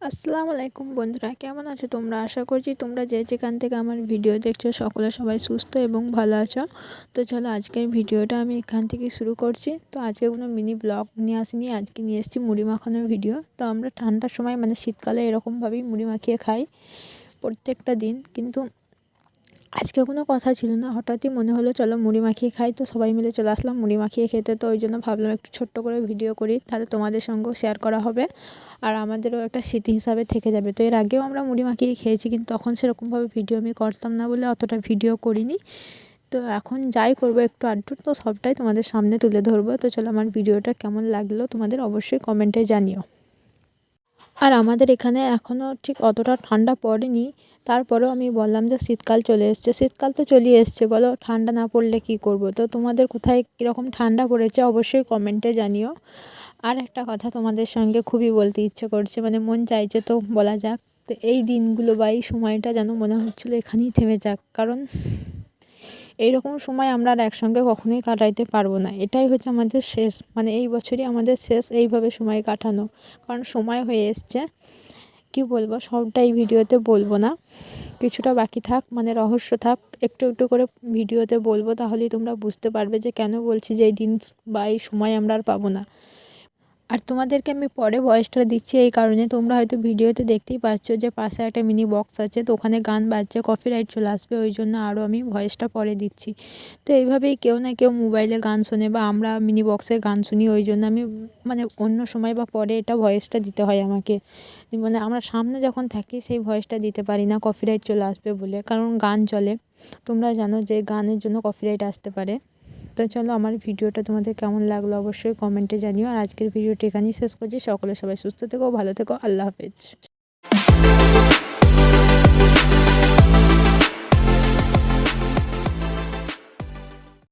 আসসালামু আলাইকুম বন্ধুরা, কেমন আছো তোমরা? আশা করছি তোমরা যে যেখান থেকে আমার ভিডিও দেখছ সকলে সবাই সুস্থ এবং ভালো আছো। তো চলো আজকের ভিডিওটা আমি এখান থেকে শুরু করছি। তো আজকে কোনো মিনি ব্লগ নিয়ে আসিনি, আজকে নিয়ে এসেছি মুড়ি মাখানোর ভিডিও। তো আমরা ঠান্ডার সময় মানে শীতকালে এরকমভাবেই মুড়ি মাখিয়ে খাই প্রত্যেকটা দিন। কিন্তু আজকে কোনো কথা ছিল না। হঠাৎই মনে হলো, চলো মুড়ি মাখিয়ে খাই। তো সবাই মিলে চলে আসলাম মুড়ি মাখিয়ে খেতে। তো ওই জন্য ভাবলাম একটু ছোট্ট করে ভিডিও করি, তাহলে তোমাদের সঙ্গেও শেয়ার করা হবে। আর আমাদেরও একটা স্মৃতি হিসাবে থেকে যাবে। তো এর আগেও আমরা মুড়ি মাখিয়ে খেয়েছি, কিন্তু তখন সেরকমভাবে ভিডিও আমি করতাম না বলে অতটা ভিডিও করিনি। তো এখন যাই করব একটু আধটু তো সবটাই তোমাদের সামনে তুলে ধরবো। তো চলো আমার ভিডিওটা কেমন লাগল তোমাদের অবশ্যই কমেন্টে জানিও। আর আমাদের এখানে এখনও ঠিক অতটা ঠান্ডা পড়েনি। তারপরেও আমি বললাম যে শীতকাল চলে এসছে। শীতকাল তো চলেই এসছে, বলো ঠান্ডা না পড়লে কী করব? তো তোমাদের কোথায় কীরকম ঠান্ডা পড়েছে অবশ্যই কমেন্টে জানিও। আর একটা কথা তোমাদের সঙ্গে খুবই বলতে ইচ্ছে করছে মানে মন চাইছে তো বলা যাক। তো এই দিনগুলো বা এই সময়টা যেন মনে হচ্ছিল এখানেই থেমে যাক, কারণ এইরকম সময় আমরা আর একসঙ্গে কখনোই কাটাইতে পারব না। এটাই হচ্ছে আমাদের শেষ মানে এই বছরই আমাদের শেষ এইভাবে সময় কাটানো, কারণ সময় হয়ে এসছে। কি বলব, সবটাই ভিডিওতে বলব না। কিছুটা বাকি থাক মানে রহস্য থাক, একটু একটু করে ভিডিওতে বলব, তাহলেই তোমরা বুঝতে পারবে যে কেন বলছি যে এই দিন বা এই সময় আমরা আর পাবো না। আর তোমাদেরকে আমি পরে ভয়েসটা দিচ্ছি, এই কারণে তোমরা হয়তো ভিডিওতে দেখতেই পাচ্ছ যে পাশে একটা মিনি বক্স আছে, তো ওখানে গান বাজছে কপিরাইট চলে আসবে, ওই জন্য আরও আমি ভয়েসটা পরে দিচ্ছি। তো এইভাবেই কেউ না কেউ মোবাইলে গান শোনে বা আমরা মিনি বক্সে গান শুনি, ওই জন্য আমি মানে অন্য সময় বা পরে এটা ভয়েসটা দিতে হয় আমাকে। মানে আমরা সামনে যখন থাকি সেই ভয়েসটা দিতে পারি না কপিরাইট চলে আসবে বলে, কারণ গান চলে। তোমরা জানো যে গানের জন্য কপিরাইট আসতে পারে। তো চলো আমার ভিডিওটা তোমাদের কেমন লাগল অবশ্যই কমেন্টে জানিও। আর আজকের ভিডিওটি এখানেই শেষ করছি। সকলে সবাই সুস্থ থেকো, ভালো থেকো। আল্লাহ হাফেজ।